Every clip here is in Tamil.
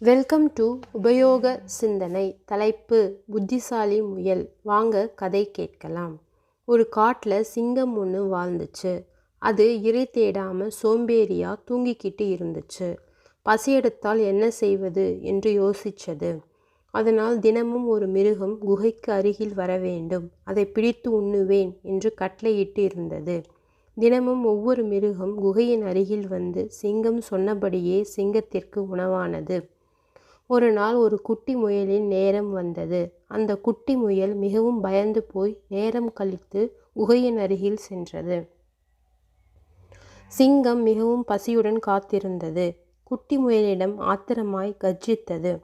வெல்கம் டு உபயோக சிந்தனை தலைப்பு புத்திசாலி முயல். வாங்க கதை கேட்கலாம். ஒரு காட்டில் சிங்கம் ஒன்று வாழ்ந்துச்சு. அது இரை தேடாமல் சோம்பேறியாக தூங்கிக்கிட்டு இருந்துச்சு. பசி எடுத்தால் என்ன செய்வது என்று யோசிச்சது. அதனால் தினமும் ஒரு மிருகம் குகைக்கு அருகில் வர வேண்டும். அதை பிடித்து உண்ணுவேன் என்று கட்டளையிட்டு இருந்தது. தினமும் ஒவ்வொரு மிருகம் குகையின் அருகில் வந்து சிங்கம் சொன்னபடியே சிங்கத்திற்கு உணவானது. ஒரு நாள் ஒரு குட்டி முயலின் நேரம் வந்தது. அந்த குட்டி முயல் மிகவும் பயந்து போய் நேரம் கழித்து குகையின் அருகில் சென்றது. சிங்கம் மிகவும் பசியுடன் காத்திருந்தது. குட்டி முயலிடம் ஆத்திரமாய் கர்ஜித்தது.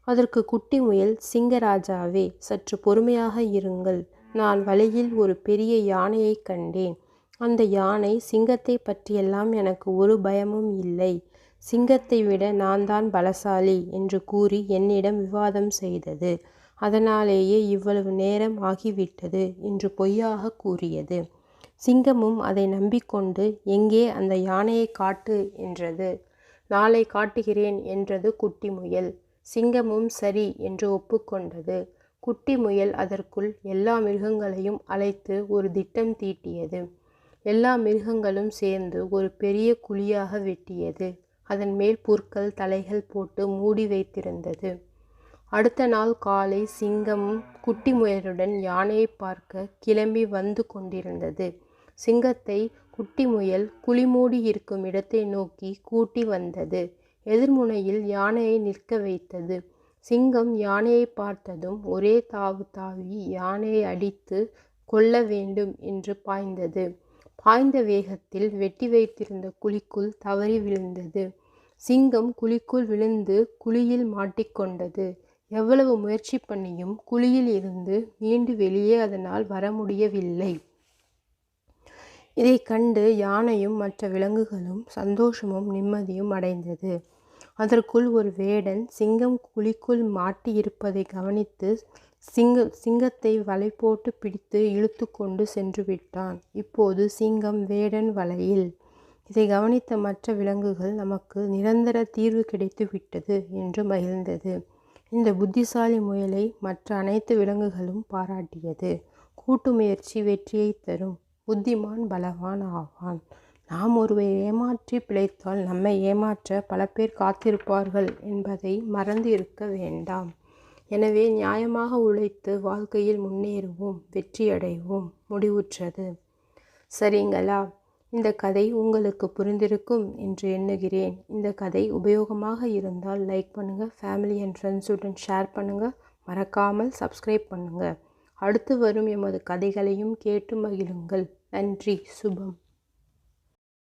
அதற்கு குட்டி முயல் சிங்கராஜாவே சற்று பொறுமையாக இருங்கள். நான் வழியில் ஒரு பெரிய யானையை கண்டேன். அந்த யானை சிங்கத்தை பற்றியெல்லாம் எனக்கு ஒரு பயமும் இல்லை. சிங்கத்தை விட நான் தான் பலசாலி என்று கூறி என்னிடம் விவாதம் செய்தது. அதனாலேயே இவ்வளவு நேரம் ஆகிவிட்டது என்று பொய்யாக கூறியது. சிங்கமும் அதை நம்பிக்கொண்டு எங்கே அந்த யானையை காட்டு? என்றது. நாளை காட்டுகிறேன் என்றது குட்டி முயல். சிங்கமும் சரி என்று ஒப்புக்கொண்டது. குட்டி முயல் அதற்குள் எல்லா மிருகங்களையும் அழைத்து ஒரு திட்டம் தீட்டியது. எல்லா மிருகங்களும் சேர்ந்து ஒரு பெரிய குழியாக வெட்டியது. அதன் மேல் புற்கள் தலைகள் போட்டு மூடி வைத்திருந்தது. அடுத்த நாள் காலை சிங்கம் குட்டி முயலுடன் யானையை பார்க்க கிளம்பி வந்து கொண்டிருந்தது. சிங்கத்தை குட்டி முயல் குழி மூடி இருக்கும் இடத்தை நோக்கி கூட்டி வந்தது. எதிர்முனையில் யானையை நிற்க வைத்தது. சிங்கம் யானையை பார்த்ததும் ஒரே தாவு தாவி யானையை அடித்து கொல்ல வேண்டும் என்று பாய்ந்தது. பாய்ந்த வேகத்தில் வெட்டி வைத்திருந்த குழிக்குள் தவறி விழுந்தது. சிங்கம் குழிக்குள் விழுந்து குழியில் மாட்டிக்கொண்டது எவ்வளவு முயற்சி பண்ணியும் குழியில் இருந்து மீண்டு வெளியே அதனால் வர முடியவில்லை. இதை கண்டு யானையும் மற்ற விலங்குகளும் சந்தோஷமும் நிம்மதியும் அடைந்தது. அதற்குள் ஒரு வேடன் சிங்கம் குழிக்குள் மாட்டி இருப்பதை கவனித்து சிங்க சிங்கத்தை வலை போட்டு பிடித்து இழுத்து கொண்டு சென்று விட்டான். இப்போது சிங்கம் வேடன் வலையில். இதை கவனித்த மற்ற விலங்குகள் நமக்கு நிரந்தர தீர்வு கிடைத்து விட்டது என்று மகிழ்ந்தது. இந்த புத்திசாலி முயலை மற்ற அனைத்து விலங்குகளும் பாராட்டியது. கூட்டு முயற்சி வெற்றியை தரும். புத்திமான் பலவான் ஆவான். நாம் ஒருவரை ஏமாற்றி பிழைத்தால் நம்மை ஏமாற்ற பல பேர் காத்திருப்பார்கள் என்பதை மறந்து இருக்க வேண்டாம். எனவே நியாயமாக உழைத்து வாழ்க்கையில் முன்னேறுவோம் வெற்றியடைவோம் முடிவுற்றது. சரிங்களா? இந்த கதை உங்களுக்கு புரிந்திருக்கும் என்று எண்ணுகிறேன். இந்த கதை உபயோகமாக இருந்தால் லைக் பண்ணுங்கள் ஃபேமிலி அண்ட் ஃப்ரெண்ட்ஸுடன் ஷேர் பண்ணுங்கள் மறக்காமல் சப்ஸ்கிரைப் பண்ணுங்கள் அடுத்து வரும் எமது கதைகளையும் கேட்டு மகிழுங்கள். நன்றி சுபம்.